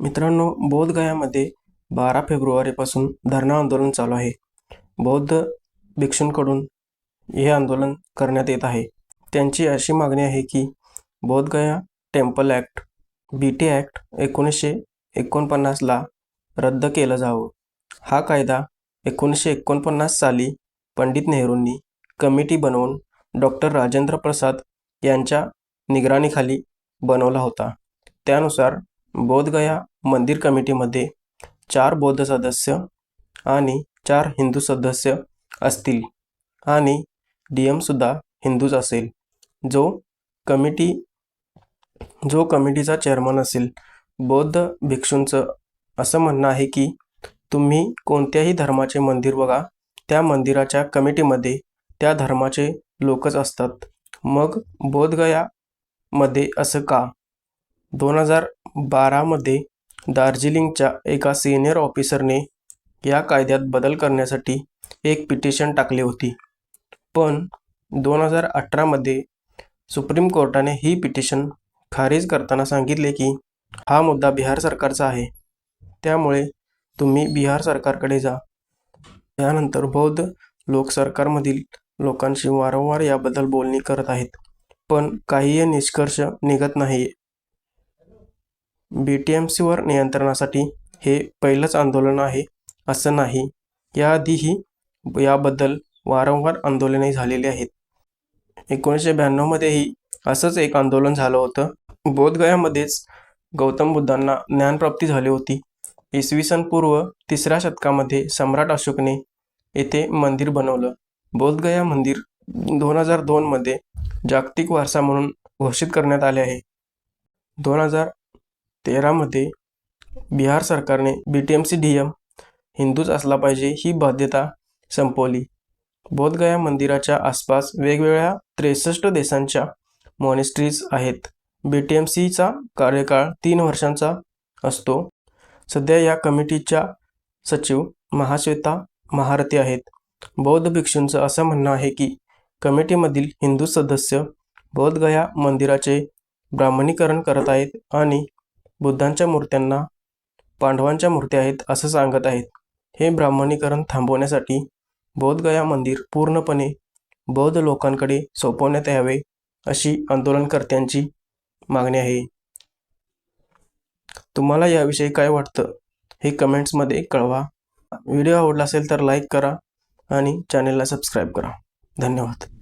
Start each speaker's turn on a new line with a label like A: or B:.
A: मित्रांनो बोधगयामध्ये बारा फेब्रुवारीपासून धरणं आंदोलन चालू आहे. बौद्ध भिक्षूंकडून हे आंदोलन करण्यात येत आहे. त्यांची अशी मागणी आहे की Bodhgaya temple act B T act एकोणीसशे एकोणपन्नासला रद्द केलं जावं. हा कायदा एकोणीसशे एकोणपन्नास साली पंडित नेहरूंनी कमिटी बनवून डॉक्टर राजेंद्र प्रसाद यांच्या निगराणीखाली बनवला होता. त्यानुसार बोधगया मंदिर कमिटीमध्ये चार बौद्ध सदस्य आणि चार हिंदू सदस्य असतील आणि डी एमसुद्धा हिंदूच असेल. जो कमिटी जो कमिटीचा चेअरमन असेल बौद्ध भिक्षूंचं असं म्हणणं आहे की तुम्ही कोणत्याही धर्माचे मंदिर बघा त्या मंदिराच्या कमिटीमध्ये त्या धर्माचे लोकच असतात. मग बोधगयामध्ये असं का? दोन हजार बारामध्ये दार्जिलिंगच्या एका सिनियर ऑफिसरने या कायद्यात बदल करण्यासाठी एक पिटिशन टाकली होती. पण दोन हजार अठरामध्ये सुप्रीम कोर्टाने ही पिटिशन खारिज करताना सांगितले की हा मुद्दा बिहार सरकारचा आहे. त्यामुळे तुम्ही बिहार सरकारकडे जा. त्यानंतर बौद्ध लोक सरकारमधील लोकांशी वारंवार याबद्दल बोलणी करत आहेत. पण काहीही निष्कर्ष निघत नाही बी टी एम सीवर नियंत्रणासाठी हे पहिलंच आंदोलन आहे असं नाही. याआधीही याबद्दल वारंवार आंदोलने झालेली आहेत. एकोणीसशे ब्याण्णवमध्येही असंच एक आंदोलन झालं होतं. बोधगयामध्येच गौतम बुद्धांना ज्ञानप्राप्ती झाली होती. इसवी सन पूर्व तिसऱ्या शतकामध्ये सम्राट अशोकने येथे मंदिर बनवलं. बोधगया मंदिर दोन हजार दोनमध्ये जागतिक वारसा म्हणून घोषित करण्यात आले आहे. दोन हजार तेरामध्ये बिहार सरकारने B T M C D M हिंदूच असला पाहिजे ही बाध्यता संपवली. बोधगया मंदिराच्या आसपास वेगवेगळ्या त्रेसष्ट देशांच्या मॉनेस्ट्रीज आहेत. बी टी एम सीचा कार्यकाळ तीन वर्षांचा असतो. सध्या या कमिटीच्या सचिव महाश्वेता महारथी आहेत. बौद्ध भिक्षूंचं असं म्हणणं आहे की कमिटीमधील हिंदू सदस्य बोधगया मंदिराचे ब्राह्मणीकरण करत आहेत आणि बुद्धांच्या मूर्त्यांना पांडवांच्या मूर्त्या आहेत असं सांगत आहेत. हे ब्राह्मणीकरण थांबवण्यासाठी बोधगया मंदिर पूर्णपणे बौद्ध लोकांकडे सोपवण्यात यावे अशी आंदोलनकर्त्यांची मागणी आहे. तुम्हाला याविषयी काय वाटतं हे कमेंट्समध्ये कळवा. व्हिडिओ आवडला असेल तर लाईक करा आणि चॅनेलला सबस्क्राईब करा. धन्यवाद.